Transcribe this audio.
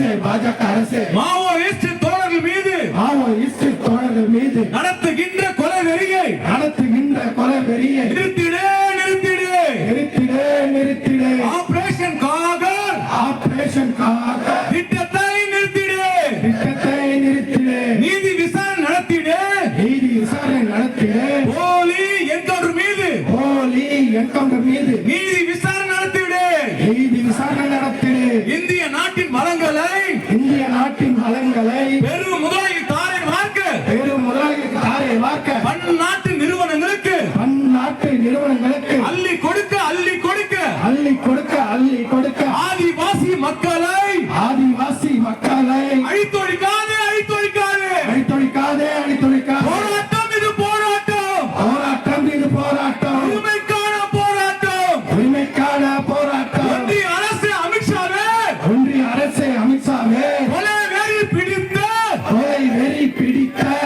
பாஜக அரசு. மாவோயிஸ்ட் தோழர்கள் மீது மாவோயிஸ்ட் தோழர்கள் மீது நடத்துகின்ற கொலை வெறியை நடத்துகின்ற கொலை வெறியை நிறுத்திடு நிறுத்திடு. நிறுத்திடே நிறுத்திடே. ஆபரேஷன் காகர். ஆபரேஷன் காக திட்டத்தை நிறுத்திடு. திட்டத்தை நிறுத்திடே. நீதி விசாரணை நடத்திடு. நீதி விசாரணை நடத்திடே. போலி என்கவுண்டர் மீது. போலி என்கவுண்டர் மீது. நீதி இந்திய நாட்டின் நலன்களை பெரும் முதலாளி தாரை பார்க்க பெரும் முதலாளி தாரை பார்க்க பன்னாட்டு நிறுவனங்களுக்கு. பன்னாட்டு நிறுவனங்களுக்கு. அள்ளி கொடுக்க அள்ளி கொடுக்க. அள்ளி கொடுக்க அள்ளி கொடுக்க. ஆதிவாசி மக்களை. ஆதிவாசி மக்களை. அழித்தொழிக்காதே அழித்தொழிக்காதே. அழித்தொழிக்காதே அழித்தொழிக்காதே. போராட்டம் இது போராட்டம். போராட்டம் இது போராட்டம். உரிமைக்கான போராட்டம். உரிமைக்கான பிடித்தார்.